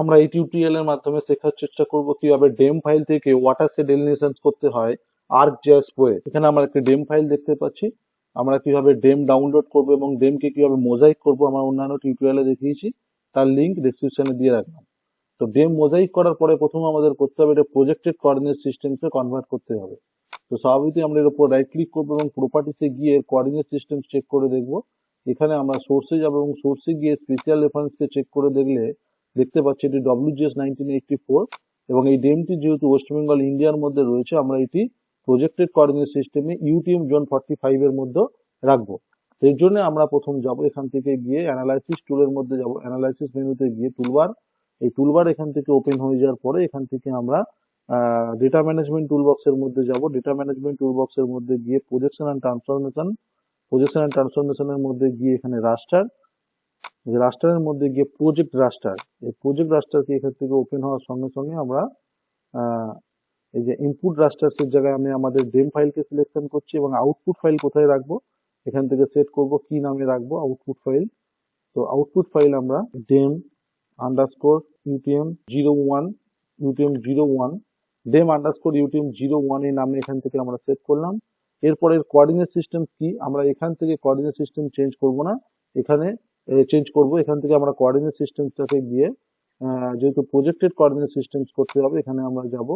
আমরা এই টিউটোরিয়াল এর মাধ্যমে শেখার চেষ্টা করব কীভাবে ডেম ফাইল থেকে ওয়াটার সেট এলিমিনেশন করতে হয় আর্ক জেএস ওয়ে এখানে আমরা একটি ডেম ফাইল দেখতে পাচ্ছি। আমরা কীভাবে ডেম ডাউনলোড করব এবং ডেমকে কীভাবে মোজাইক করব আমরা অন্যান্য টিউটোরিয়ালে দেখিয়েছি। তার লিংক ডেসক্রিপশনে দিয়ে রাখলাম। তো ডেম মোজাইক করার পরে প্রথমে আমাদের করতে হবে এটা প্রজেক্টেড কোঅর্ডিনেট সিস্টেমসে কনভার্ট করতে হবে। তো স্বাভাবিকই আমরা এর উপর রাইট ক্লিক করব এবং প্রপার্টিসে গিয়ে কোঅর্ডিনেট সিস্টেম চেক করে দেখব। এখানে আমরা সোর্সে যাব এবং সোর্সে গিয়ে স্পেশাল রেফারেন্সকে চেক করে দেখলে দেখতে পাচ্ছি এটি ডব্লিউজিএস নাইনটিন এইটটি ফোর এবং এই ডেমটি যেহেতু ওয়েস্ট বেঙ্গল ইন্ডিয়ার মধ্যে রয়েছে, আমরা এটি প্রজেক্টেড কোঅর্ডিনেট সিস্টেমে ইউটিএম জোন ফর্টি ফাইভ এর মধ্যে রাখব। এর জন্য আমরা প্রথম যাব এখান থেকে গিয়ে অ্যানালাইসিস টুলের মধ্যে যাব। অ্যানালাইসিস মেনুতে গিয়ে টুলবার এই টুলবার এখান থেকে ওপেন হয়ে যাওয়ার পরে এখান থেকে আমরা ডেটা ম্যানেজমেন্ট টুলবক্সের মধ্যে যাব। ডেটা ম্যানেজমেন্ট টুলবক্সের মধ্যে গিয়ে projection and transformation projection and ট্রান্সফরমেশনের মধ্যে গিয়ে এখানে রাস্টার রাস্টারের মধ্যে গিয়ে প্রজেক্ট রাস্টার এই প্রজেক্ট রাস্টারকে এখান থেকে ওপেন হওয়ার সঙ্গে সঙ্গে আমরা এই যে ইনপুট রাস্টার্স এর জায়গায় আমি আমাদের ডেম ফাইলকে সিলেকশন করছি এবং আউটপুট ফাইল কোথায় রাখব? এখান থেকে সেট করব কি নামে রাখব আউটপুট ফাইল তো আউটপুট ফাইল আমরা DEM underscore UTM zero one UTM zero one DEM underscore UTM zero one এই নামে এখান থেকে আমরা সেট করলাম। এরপরের কোঅর্ডিনেট সিস্টেম কি? আমরা এখান থেকে কোঅর্ডিনেট সিস্টেম চেঞ্জ করব না। এখানে চেঞ্জ করব। এখান থেকে আমরা কোঅর্ডিনেট সিস্টেমটাকে গিয়ে যেহেতু প্রজেক্টেড কোঅর্ডিনেট সিস্টেমস করতে হবে, এখানে আমরা যাব।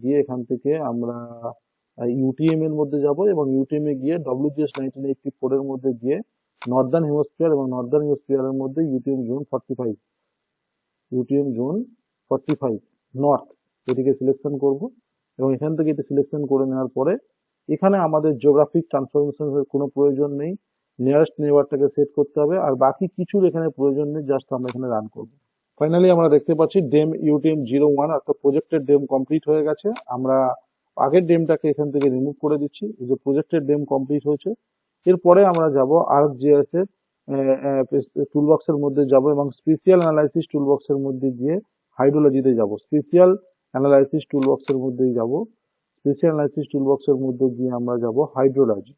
গিয়ে এখান থেকে আমরা ইউটিএম এর মধ্যে যাব এবং ইউটিএম এ গিয়ে ডব্লিউজিএস নাইনটিন এইটটি ফোর এর মধ্যে গিয়ে নর্দার্ন হেমোস্ফিয়ার এবং নর্দার্ন হেমোস্ফিয়ারের মধ্যে UTM zone forty five UTM zone forty five north এটিকে সিলেকশন করব এবং এখান থেকে এটি সিলেকশন করে নেওয়ার পরে, এখানে আমাদের জিওগ্রাফিক ট্রান্সফরমেশনের কোনো প্রয়োজন নেই। নিয়ারেস্ট নেবারটাকে সেট করতে হবে, আর বাকি কিছুর এখানে প্রয়োজন নেই জাস্ট আমরা এখানে রান করব। ফাইনালি আমরা দেখতে পাচ্ছি ডেম ইউটিএম জিরো ওয়ান অর্থাৎ প্রজেক্টের ডেম কমপ্লিট হয়ে গেছে। আমরা আগের ডেমটাকে এখান থেকে রিমুভ করে দিচ্ছি, এই যে প্রজেক্টের ডেম কমপ্লিট হয়েছে। এরপরে আমরা যাব আর্ক জিএস এর টুলবক্সের মধ্যে যাব এবং স্পেশিয়াল অ্যানালাইসিস টুলবক্সের মধ্যে গিয়ে হাইড্রোলজিতে যাব। স্পেশিয়াল অ্যানালাইসিস টুলবক্সের মধ্যেই যাব। স্পেশাল অ্যানালাইসিস টুলবক্সের মধ্যে গিয়ে আমরা যাব হাইড্রোলজি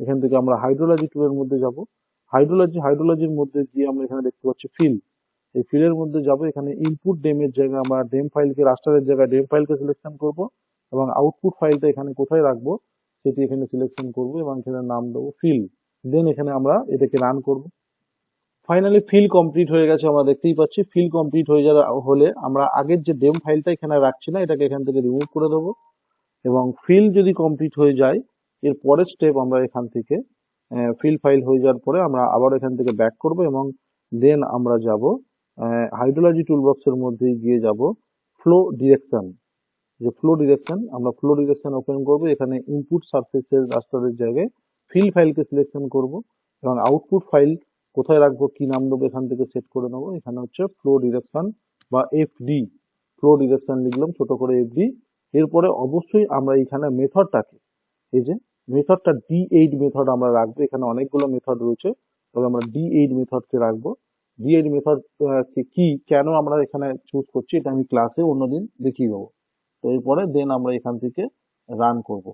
এখান থেকে আমরা হাইড্রোলজি টুলের মধ্যে যাব। হাইড্রোলজি হাইড্রোলজির মধ্যে গিয়ে আমরা এখানে দেখতে পাচ্ছি ফিল এই ফিলের মধ্যে যাব, এখানে ইনপুট ডেমের জায়গায় আমরা ডেম ফাইলকে রাস্টারের জায়গায় ডেম ফাইলকে সিলেকশন করব এবং আউটপুট ফাইলটা এখানে কোথায় রাখব সেটি এখানে সিলেকশন করব এবং এখানে নাম দেবো ফিল দেন এখানে আমরা এটাকে রান করব। ফাইনালি ফিল কমপ্লিট হয়ে গেছে, আমরা দেখতেই পাচ্ছি। ফিল কমপ্লিট হয়ে যাওয়া হলে আমরা আগের যে ডেম ফাইলটা এখানে রাখছি না, এটাকে এখান থেকে রিমুভ করে দেবো। এবং ফিল যদি কমপ্লিট হয়ে যায় এর পরের স্টেপ আমরা এখান থেকে ফিল ফাইল হয়ে যাওয়ার পরে আমরা আবার এখান থেকে ব্যাক করব এবং দেন আমরা যাব হাইড্রোলজি টুলবক্সের মধ্যে গিয়ে যাব ফ্লো ডিরেকশন যে ফ্লো ডিরেকশন আমরা ফ্লো ডিরেকশন ওপেন করব, এখানে ইনপুট সারফেসের রাস্টারের জায়গায় ফিল ফাইলকে সিলেকশন করব এবং আউটপুট ফাইল কোথায় রাখব, কি নাম দেবো, এখান থেকে সেট করে নেব, এখানে হচ্ছে ফ্লো ডিরেকশন বা এফডি ফ্লো ডিরেকশন লিখলাম, ছোট করে এফডি এরপরে অবশ্যই আমরা এখানে মেথডটাকে এই যে মেথডটা ডি এইট মেথড আমরা রাখব। এখানে অনেকগুলো মেথড রয়েছে, তবে আমরা ডি এইট মেথডকে রাখব। ডি এইট মেথড কি, কেন আমরা এখানে চুজ করছি এটা আমি ক্লাসে অন্যদিন দেখিয়ে দেবো। তো এরপরে দেন আমরা এখান থেকে রান করব।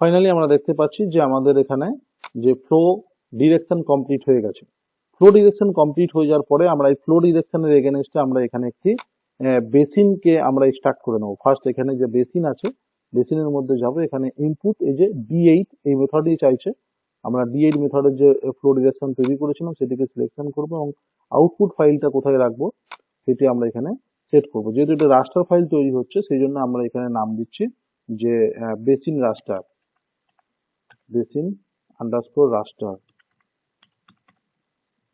ফাইনালি আমরা দেখতে পাচ্ছি যে আমাদের এখানে যে ফ্লো ডিরেকশন কমপ্লিট হয়ে গেছে। ফ্লো ডিরেকশন কমপ্লিট হয়ে যাওয়ার পরে আমরা এই ফ্লো ডিরেকশনের এগেনস্টে আমরা এখানে একটি বেসিনকে আমরা স্টার্ট করে নেব। ফার্স্ট এখানে যে বেসিন আছে বেসিনের মধ্যে যাব। এখানে ইনপুট এই যে ডি এইট এই মেথডই চাইছে। আমরা ডি এইট মেথডের যে ফ্লো ডিরেকশন তৈরি করেছিলাম, সেটিকে সিলেকশন করব এবং আউটপুট ফাইলটা কোথায় রাখব, সেটি আমরা এখানে সেট করব। যেহেতু এটা রাস্টার ফাইল তৈরি হচ্ছে সেই জন্য আমরা এখানে নাম দিচ্ছি যে basin raster basin underscore raster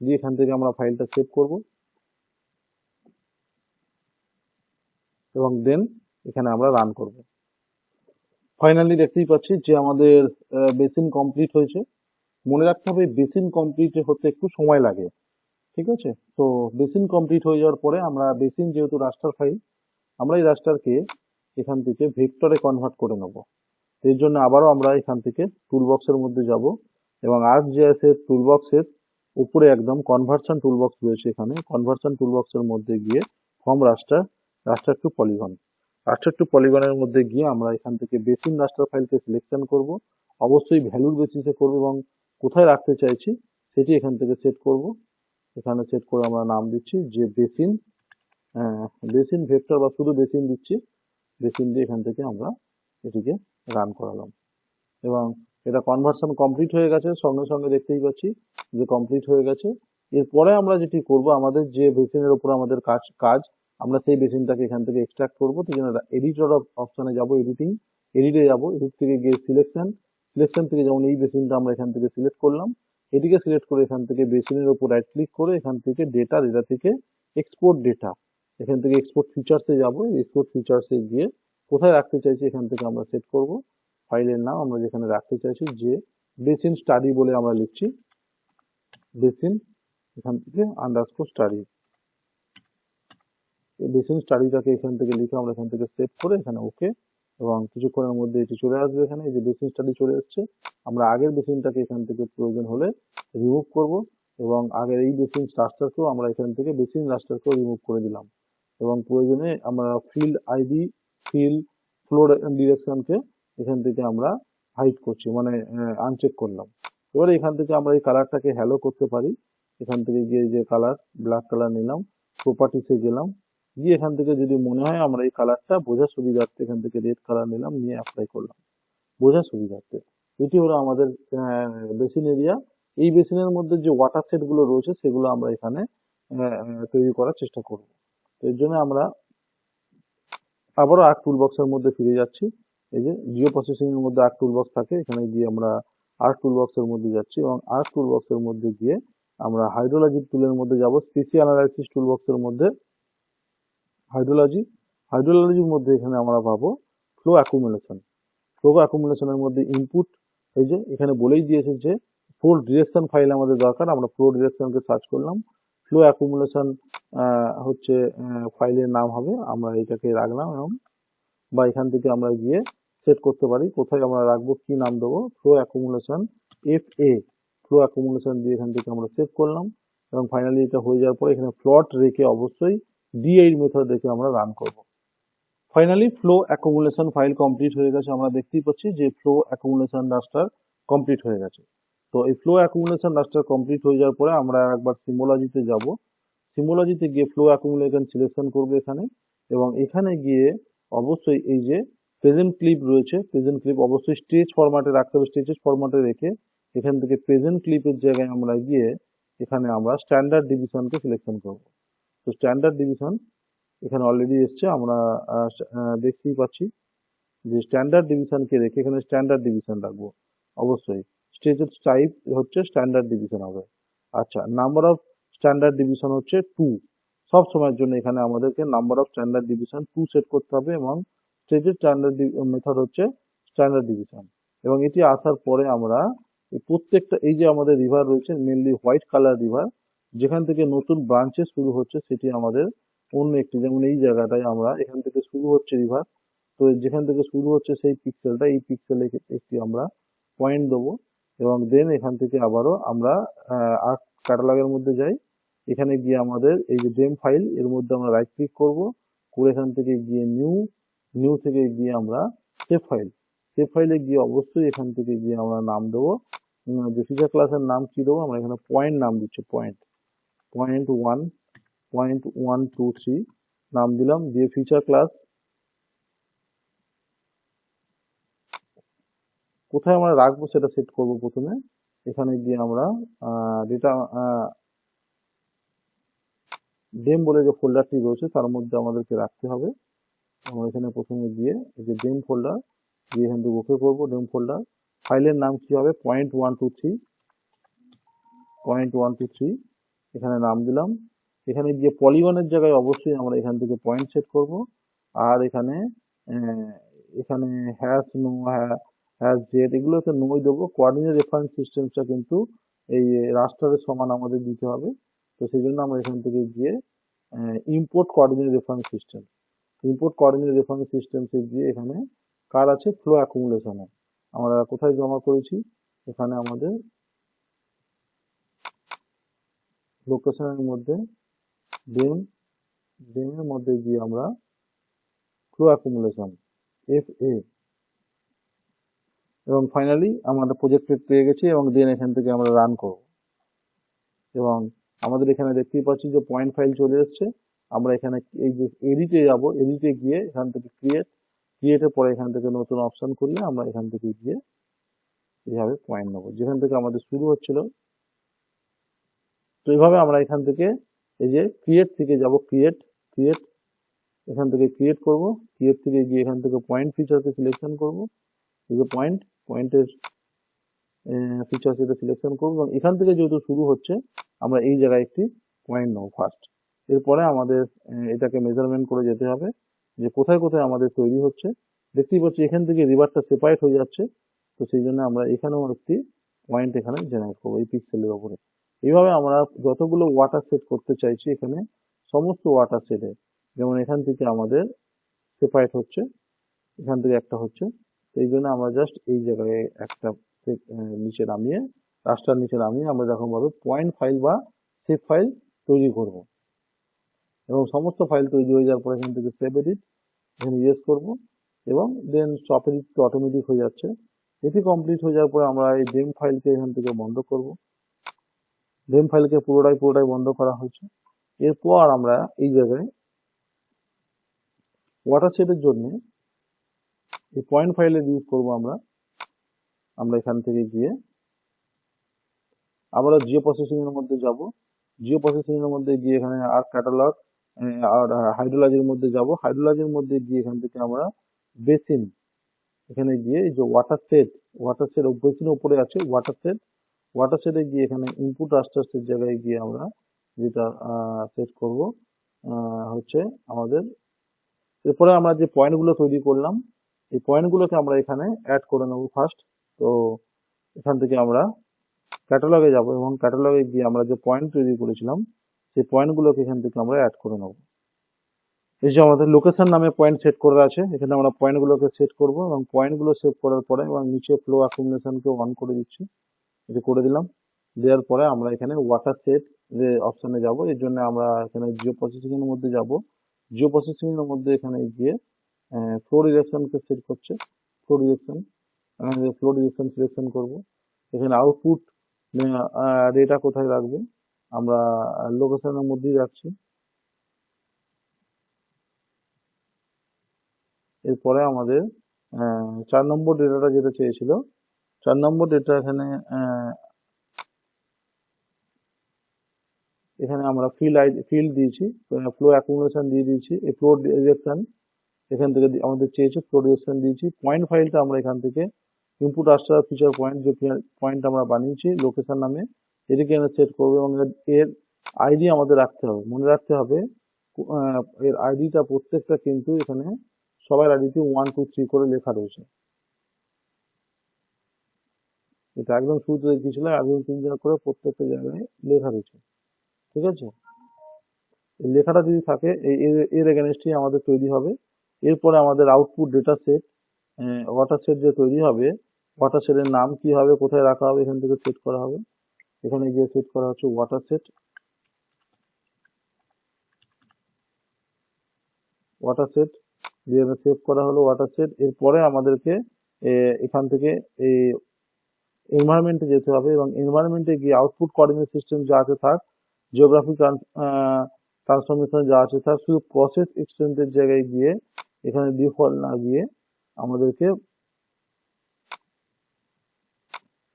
দিয়ে এখান থেকে আমরা ফাইলটা সেভ করব। এবং দেন এখানে আমরা রান করব। ফাইনালি দেখতেই পাচ্ছি যে আমাদের বেসিন কমপ্লিট হয়েছে। মনে রাখতে হবে বেসিন কমপ্লিট হতে একটু সময় লাগে। ঠিক আছে? তো বেসিন কমপ্লিট হয়ে যাওয়ার পরে আমরা বেসিন যেহেতু রাস্টার ফাইল আমরা এই রাস্টারকে এখান থেকে ভেক্টরে কনভার্ট করে নেব। এর জন্য আবারও আমরা এখান থেকে টুলবক্সের মধ্যে যাব এবং আর্ক জেএস এর টুলবক্সের উপরে একদম কনভার্সন টুলবক্স রয়েছে এখানে। কনভার্সন টুলবক্সের মধ্যে গিয়ে from raster raster to polygon raster to পলিগনের মধ্যে গিয়ে আমরা এখান থেকে বেসিন রাস্টার ফাইলকে সিলেকশন করব। অবশ্যই ভ্যালুর বেসিসে করব এবং কোথায় রাখতে চাইছি সেটি এখান থেকে সেট করব। এখানে সেট করে আমরা নাম দিচ্ছি যে বেসিন বেসিন ভেক্টর বা শুধু বেসিন দিচ্ছি। বেসিন দিয়ে এখান থেকে আমরা এটিকে রান করালাম। এবং এটা কনভার্সন কমপ্লিট হয়ে গেছে, সঙ্গে সঙ্গে দেখতেই পাচ্ছি যে কমপ্লিট হয়ে গেছে। এরপরে আমরা যেটি করব, আমাদের যে বেসিনের উপর আমাদের কাজ কাজ আমরা সেই বেসিনটাকে এখান থেকে এক্সট্রাক্ট করব। তো জন্য এডিটর অপশনে যাব এডিটিং এডিটে যাব এডিট থেকে গিয়ে সিলেকশন সিলেকশন থেকে যেমন এই বেসিনটা আমরা এখান থেকে সিলেক্ট করলাম, এটিকে সিলেক্ট করে এখান থেকে বেসিনের ওপর রাইট ক্লিক করে এখান থেকে ডেটা ডেটা থেকে এক্সপোর্ট ডেটা এখান থেকে এক্সপোর্ট ফিচার্সে যাব। এক্সপোর্ট ফিচার্সে গিয়ে কোথায় রাখতে চাইছি এখান থেকে আমরা সেট করব। ফাইলের নাম আমরা যেখানে রাখতে চাইছি, যে বেসিন স্টাডি বলে আমরা লিখছি, বেসিন এখান থেকে আন্ডারস্কোর স্টাডি বেসিন স্টাডিটাকে এখান থেকে লিখে আমরা এখান থেকে সেভ করে এখানে ওকে এবং কিছুক্ষণের মধ্যে এটি চলে আসবে এখানে। এই যে বেসিন স্টাডি চলে এসছে। আমরা আগের বেসিনটাকে এখান থেকে প্রয়োজন হলে রিমুভ করব এবং আগের এই বেসিন রাস্টারকেও আমরা এখান থেকে বেসিন রাস্টারকেও রিমুভ করে দিলাম এবং প্রয়োজনে আমরা ফিল্ড আইডি ফিল্ড ফ্লোর ডিরেকশনকে এখান থেকে আমরা হাইড করছি মানে আনচেক করলাম। এবারে এখান থেকে আমরা এই কালারটাকে হ্যালো করতে পারি। এখান থেকে গিয়ে যে কালার ব্ল্যাক কালার নিলাম প্রপার্টিসে গেলাম। গিয়ে এখান থেকে যদি মনে হয় আমরা এই কালারটা বোঝার সুবিধার্থে এখান থেকে রেড কালার নিলাম, নিয়ে অ্যাপ্লাই করলাম। বোঝার সুবিধার্থে। এটি হলো আমাদের বেসিন এরিয়া এই বেসিনের মধ্যে যে ওয়াটার সেটগুলো রয়েছে, সেগুলো আমরা এখানে তৈরি করার চেষ্টা করব। তো এর জন্য আমরা আবারও আর্ট টুল বক্সের মধ্যে ফিরে যাচ্ছি। এই যে জিও প্রসেসিং এর মধ্যে আর্ট টুল বক্স থাকে, এখানে গিয়ে আমরা আর্ট টুল বক্সের মধ্যে যাচ্ছি এবং আর্ট টুল বক্সের মধ্যে গিয়ে আমরা হাইড্রোলজি টুলের মধ্যে যাব। স্পেসিয়াল অ্যানালাইসিস টুল বক্সের মধ্যে হাইড্রোলজি হাইড্রোলজির মধ্যে এখানে আমরা পাবো ফ্লো অ্যাকুমুলেশন ফ্লো অ্যাকুমুলেশনের মধ্যে ইনপুট এই যে এখানে বলেই দিয়েছে যে ফ্লো ডিরেকশন ফাইল আমাদের দরকার, আমরা ফ্লো ডিরেকশনকে সার্চ করলাম। ফ্লো অ্যাকুমুলেশন হচ্ছে ফাইলের নাম হবে, আমরা এটাকে রাখলাম এবং বা এখান থেকে আমরা গিয়ে সেট করতে পারি, কোথায় আমরা রাখব, কি নাম দেবো flow accumulation F A flow accumulation দিয়ে এখান থেকে আমরা সেভ করলাম এবং ফাইনালি এটা হয়ে যাওয়ার পর এখানে প্লট রেখে অবশ্যই ডি এইট মেথড দেখে আমরা রান করব। Finally flow accumulation file complete হয়ে গেছে, আমরা দেখতেই পাচ্ছি যে ফ্লো অ্যাকুমুলেশন রাস্টার কমপ্লিট হয়ে গেছে। তো এই ফ্লো অ্যাকুমুলেশন রাস্টার কমপ্লিট হয়ে যাওয়ার পরে আমরা একবার সিমোলজিতে যাব। সিমোলজিতে গিয়ে ফ্লো অ্যাকুমুলেশন সিলেকশন করব এখানে এবং এখানে গিয়ে অবশ্যই এই যে প্রেজেন্ট ক্লিপ রয়েছে প্রেজেন্ট ক্লিপ অবশ্যই স্টেজ ফরম্যাটে রাখতে হবে স্টেজেস ফরম্যাটে রেখে এখান থেকে প্রেজেন্ট ক্লিপের জায়গায় আমরা গিয়ে এখানে আমরা স্ট্যান্ডার্ড ডিভিশনকে সিলেকশন করব। তো স্ট্যান্ডার্ড ডিভিশন এখানে অলরেডি এসছে, আমরা দেখতেই পাচ্ছি যে স্ট্যান্ডার্ড ডিভিশনকে রেখে এখানে স্ট্যান্ডার্ড ডিভিশন রাখব। অবশ্যই স্টেজের টাইপ হচ্ছে স্ট্যান্ডার্ড ডিভিশন হবে। আচ্ছা নাম্বার অফ স্ট্যান্ডার্ড ডিভিশন হচ্ছে টু সব সময়ের জন্য এখানে আমাদেরকে number of standard division two set করতে হবে এবং স্টেজের স্ট্যান্ডার্ড মেথড হচ্ছে স্ট্যান্ডার্ড ডিভিশন এবং এটি আসার পরে আমরা প্রত্যেকটা, এই যে আমাদের রিভার রয়েছে মেনলি হোয়াইট কালার রিভার যেখান থেকে নতুন ব্রাঞ্চেস শুরু হচ্ছে সেটি আমাদের অন্য একটি, যেমন এই জায়গাটায় আমরা এখান থেকে শুরু হচ্ছে রিভার তো যেখান থেকে শুরু হচ্ছে সেই পিক্সেলটা এই পিক্সেলে একটি আমরা পয়েন্ট দেবো এবং দেন এখান থেকে আবারও আমরা আর্ট ক্যাটালগের মধ্যে যাই। এখানে গিয়ে আমাদের এই যে ডেম ফাইল এর মধ্যে আমরা রাইট ক্লিক করব। করে এখান থেকে গিয়ে নিউ নিউ থেকে গিয়ে আমরা সেভ ফাইল সেভ ফাইলে গিয়ে অবশ্যই এখান থেকে গিয়ে আমরা নাম দেবো। যে ক্লাসের নাম কি দেবো? আমরা এখানে পয়েন্ট নাম দিচ্ছি point point one point one two three নাম দিলাম, দিয়ে ফিচার ক্লাস কোথায় আমরা রাখব সেটা সেট করব প্রথমে? এখানে গিয়ে আমরা ডেটা ডেম বলে যে ফোল্ডারটি রয়েছে, তার মধ্যে আমাদেরকে রাখতে হবে। আমরা এখানে প্রথমে গিয়ে যে ডেম ফোল্ডার দিয়ে এখান থেকে ওকে করব ডেম ফোল্ডার ফাইলের নাম কি হবে? Point one two three point one two three এখানে নাম দিলাম। এখানে গিয়ে পলিগনের জায়গায় অবশ্যই আমরা এখান থেকে পয়েন্ট সেট করব। আর এখানে এখানে হ্যাশ নো হ্যাশ জেড এগুলোকে নোই দেবো। কোঅর্ডিনেট রেফারেন্স সিস্টেমটা কিন্তু এই রাস্টারের সমান আমাদের দিতে হবে। তো সেই জন্য আমরা এখান থেকে গিয়ে import coordinate reference system import coordinate reference সিস্টেমসে গিয়ে এখানে কার আছে? ফ্লো অ্যাকুমুলেশনে আমরা কোথায় জমা করেছি? এখানে আমাদের লোকেশনের মধ্যে ডেম ডেমের মধ্যে গিয়ে আমরা ফ্লো অ্যাকুমুলেশন এফ এ এবং ফাইনালি আমরা প্রজেক্ট পেয়ে গেছি এবং দেন এখান থেকে আমরা রান করব। এবং আমাদের এখানে দেখতেই পাচ্ছি যে পয়েন্ট ফাইল চলে এসেছে। আমরা এখানে এই যে এডিটে যাব এডিটে গিয়ে এখান থেকে ক্রিয়েট ক্রিয়েটের পরে এখান থেকে নতুন অপশন করলে আমরা এখান থেকে গিয়ে এইভাবে পয়েন্ট নেব। যেখান থেকে আমাদের শুরু হচ্ছিল তো এইভাবে আমরা এখান থেকে এই যে ক্রিয়েট থেকে যাব ক্রিয়েট ক্রিয়েট এখান থেকে ক্রিয়েট করব। ক্রিয়েট থেকে গিয়ে এখান থেকে পয়েন্ট ফিচারকে সিলেকশন করব। এই যে পয়েন্ট পয়েন্টের ফিচার্স এটা সিলেকশন করব। এবং এখান থেকে যেহেতু শুরু হচ্ছে, আমরা এই জায়গায় একটি পয়েন্ট নেব ফার্স্ট এরপরে আমাদের এটাকে মেজারমেন্ট করে যেতে হবে যে কোথায় কোথায় আমাদের তৈরি হচ্ছে। দেখতেই পাচ্ছি এখান থেকে রিভারটা সেপারেট হয়ে যাচ্ছে। তো সেই জন্য আমরা এখানেও একটি পয়েন্ট এখানে জেনারেট করব, এই পিক্সেলের উপরে এইভাবে আমরা যতগুলো ওয়াটার সেট করতে চাইছি এখানে সমস্ত ওয়াটার সেটে যেমন এখান থেকে আমাদের সেপারেট হচ্ছে, এখান থেকে একটা হচ্ছে এই জন্য আমরা জাস্ট এই জায়গায় একটা নিচে নামিয়ে রাস্তার নিচে নামিয়ে আমরা এরকম ভাবে পয়েন্ট ফাইল বা সেভ ফাইল তৈরি করব। এবং সমস্ত ফাইল তৈরি হয়ে যাওয়ার পর এখান থেকে সেভ এডিট এখানে ইয়েস করব, এবং দেন স্টপ এডিট তো অটোমেটিক হয়ে যাচ্ছে। এটি কমপ্লিট হয়ে যাওয়ার পরে আমরা এই ডেম ফাইলকে এখান থেকে বন্ধ করব। ডেম ফাইলকে পুরোটাই পুরোটাই বন্ধ করা হয়েছে। এরপর আমরা এই জায়গায় ওয়াটার সেটের জন্য এই পয়েন্ট ফাইলের ইউজ করব আমরা। আমরা এখান থেকে গিয়ে আমরা জিও প্রসেসিং এর মধ্যে যাব। জিও প্রসেসিং এর মধ্যে গিয়ে এখানে আর ক্যাটালগ আর হাইড্রোলজির মধ্যে যাব। হাইড্রোলজির মধ্যে গিয়ে এখান থেকে আমরা বেসিন এখানে গিয়ে এই যে ওয়াটার সেট ওয়াটার সেট বেসিনের উপরে আছে ওয়াটার সেট ওয়াটার সেটে গিয়ে এখানে ইনপুট রাস্টার্সের জায়গায় গিয়ে আমরা যেটা সেট করব হচ্ছে আমাদের, এরপরে আমরা যে পয়েন্টগুলো তৈরি করলাম, এই পয়েন্টগুলোকে আমরা এখানে অ্যাড করে নেব ফার্স্ট তো এখান থেকে আমরা ক্যাটালগে যাব এবং ক্যাটালগে গিয়ে আমরা যে পয়েন্ট তৈরি করেছিলাম, সেই পয়েন্টগুলোকে এখান থেকে আমরা অ্যাড করে নেব। এই যে আমাদের লোকেশন নামে পয়েন্ট সেট করা আছে, এখানে আমরা পয়েন্টগুলোকে সেট করব এবং পয়েন্টগুলো সেভ করার পরে এবং নিচে ফ্লো অ্যাকুমুলেশনকে অন করে দিচ্ছি। এটা করে দিলাম। দেওয়ার পরে আমরা এখানে ওয়াটার সেট যে অপশনে যাব, এর জন্য আমরা এখানে জিও প্রসেসিং এর মধ্যে যাব। জিও প্রসেসিং এর মধ্যে এখানে গিয়ে ফ্লো ডিরেকশনকে সেট করছে। Flow direction flow direction selection করব। এখানে আউটপুট ডেটা কোথায় রাখবে, আমরা লোকেশনের মধ্যেই রাখছি। এরপরে আমাদের চার নম্বর ডেটাটা যেটা চেয়েছিল চার নম্বর ডেটা এখানে এখানে আমরা ফিল আইডি ফিল্ড দিয়েছি ফ্লো অ্যাকুমুলেশন দিয়ে দিয়েছি, এই ফ্লো ডিরেকশন এখান থেকে আমাদের চেয়েছে ফ্লো ডিরেকশন দিয়েছি। পয়েন্ট ফাইলটা আমরা এখান থেকে ইনপুট আস্টার ফিচার পয়েন্ট যে পয়েন্ট আমরা বানিয়েছি লোকেশন নামে, এটিকে আমরা সেট করব এবং এর- আইডি আমাদের রাখতে হবে। মনে রাখতে হবে এর আইডিটা প্রত্যেকটা কিন্তু এখানে সবার আইডিতে ওয়ান টু থ্রি করে লেখা রয়েছে। এটা একদম শুরুতে দেখিয়েছিল একদম তিন জায়গা করে প্রত্যেকটা জায়গায় লেখা রয়েছে। ঠিক আছে? এই লেখাটা যদি থাকে, এই এর- এর এগেনস্টই আমাদের তৈরি হবে। এরপরে আমাদের output data set water set যে তৈরি হবে। ওয়াটার সেটের নাম কি হবে, কোথায় রাখা হবে, এখান থেকে সেট করা হবে। এখানে গিয়ে সেট করা হচ্ছে ওয়াটার সেট ওয়াটার সেট দিয়ে সেভ করা হলো ওয়াটার সেট এরপরে আমাদেরকে এখান থেকে এই এনভায়রনমেন্টে যেতে হবে এবং এনভায়রনমেন্টে গিয়ে আউটপুট কোঅর্ডিনেট সিস্টেম যা আছে থাক জিওগ্রাফি ট্রান্সফরমেশন যা আছে থাক শুধু প্রসেস এক্সটেন্ডের জায়গায় গিয়ে, এখানে ডিফল্ট না গিয়ে আমাদেরকে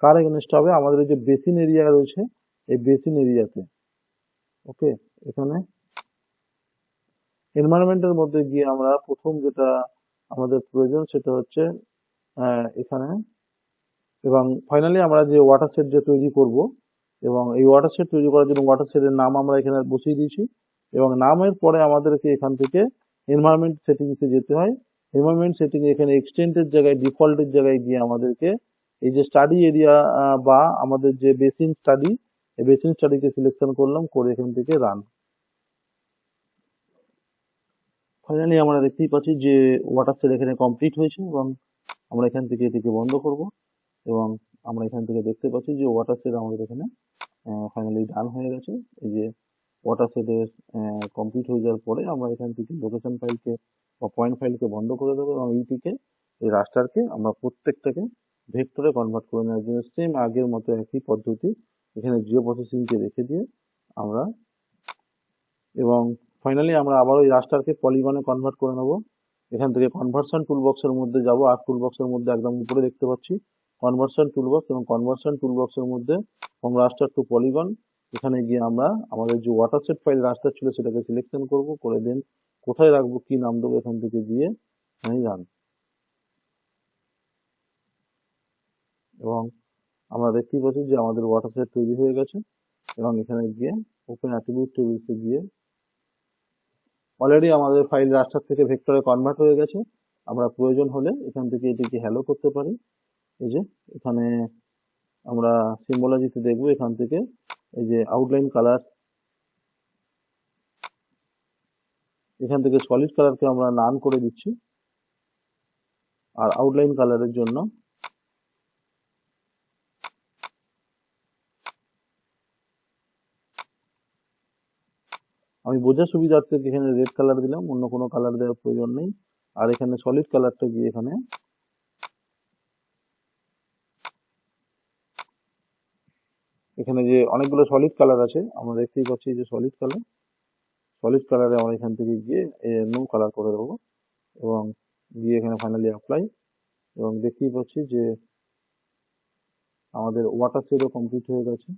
কার এগেনস্ট হবে? আমাদের যে বেসিন এরিয়া রয়েছে, এই বেসিন এরিয়াতে ওকে এখানে এনভায়রনমেন্টের মধ্যে গিয়ে আমরা প্রথম যেটা আমাদের প্রয়োজন সেটা হচ্ছে এখানে এবং ফাইনালি আমরা যে ওয়াটার সেট যে তৈরি করব এবং এই ওয়াটার সেট তৈরি করার জন্য ওয়াটার সেটের নাম আমরা এখানে বসিয়ে দিয়েছি এবং নামের পরে আমাদেরকে এখান থেকে এনভায়রনমেন্ট সেটিংসে যেতে হয়। এনভায়রনমেন্ট সেটিং এখানে এক্সটেন্টের জায়গায় ডিফল্টের জায়গায় গিয়ে আমাদেরকে এই যে স্টাডি এরিয়া বা আমাদের যে বেসিন স্টাডি এই বেসিন স্টাডিকে সিলেকশন করলাম, করে এখান থেকে রান ফাইনালি আমরা দেখতেই পাচ্ছি যে ওয়াটার সেট এখানে কমপ্লিট হয়েছে এবং আমরা এখান থেকে এটিকে বন্ধ করব। এবং আমরা এখান থেকে দেখতে পাচ্ছি যে ওয়াটার সেট আমাদের এখানে ফাইনালি ডান হয়ে গেছে। এই যে ওয়াটার সেটের কমপ্লিট হয়ে যাওয়ার পরে আমরা এখান থেকে লোকেশন ফাইলকে বা পয়েন্ট ফাইলকে বন্ধ করে দেবো এবং এইটিকে এই রাস্টারকে আমরা প্রত্যেকটাকে ভেক্টরে কনভার্ট করে নেওয়ার জন্য সেম আগের মতো একই পদ্ধতি এখানে জিও প্রসেসিংকে রেখে দিয়ে আমরা এবং ফাইনালি আমরা আবার ওই রাস্টারকে পলিগনে কনভার্ট করে নেব। এখান থেকে কনভার্সন টুলবক্সের মধ্যে যাব। আর টুলবক্সের মধ্যে একদম উপরে দেখতে পাচ্ছি কনভার্সন টুলবক্স এবং কনভার্সন টুলবক্সের মধ্যে ফ্রম রাস্টার টু পলিগন এখানে গিয়ে আমরা আমাদের যে ওয়াটার সেট ফাইল রাস্টার ছিল সেটাকে সিলেকশন করব, করে দেন কোথায় রাখব, কি নাম দেবো এখান থেকে দিয়ে এখানে রান এবং আমরা দেখতেই পাচ্ছি যে আমাদের ওয়াটার সেট তৈরি হয়ে গেছে এবং এখানে গিয়ে ওপেন অ্যাট্রিবিউট টেবিলসে গিয়ে অলরেডি আমাদের ফাইল রাস্টার থেকে ভেক্টরে কনভার্ট হয়ে গেছে। আমরা প্রয়োজন হলে এখান থেকে এটিকে হ্যালো করতে পারি। এই যে, এখানে আমরা সিম্বলজিতে দেখব এখান থেকে, এই যে আউটলাইন কালার এখান থেকে সলিড কালারকে আমরা নান করে দিচ্ছি। আর আউটলাইন কালারের জন্য আমি বোঝার সুবিধার্থে এখানে রেড কালার দিলাম, অন্য কোনো কালার দেওয়ার প্রয়োজন নেই। আর এখানে সলিড কালারটা গিয়ে এখানে এখানে যে অনেকগুলো সলিড কালার আছে, আমরা দেখতেই পাচ্ছি যে সলিড কালার সলিড কালারে আমরা এখান থেকে গিয়ে নো কালার করে দেবো এবং গিয়ে এখানে ফাইনালি অ্যাপ্লাই এবং দেখতেই পাচ্ছি যে আমাদের ওয়াটার শেডও কমপ্লিট হয়ে গেছে।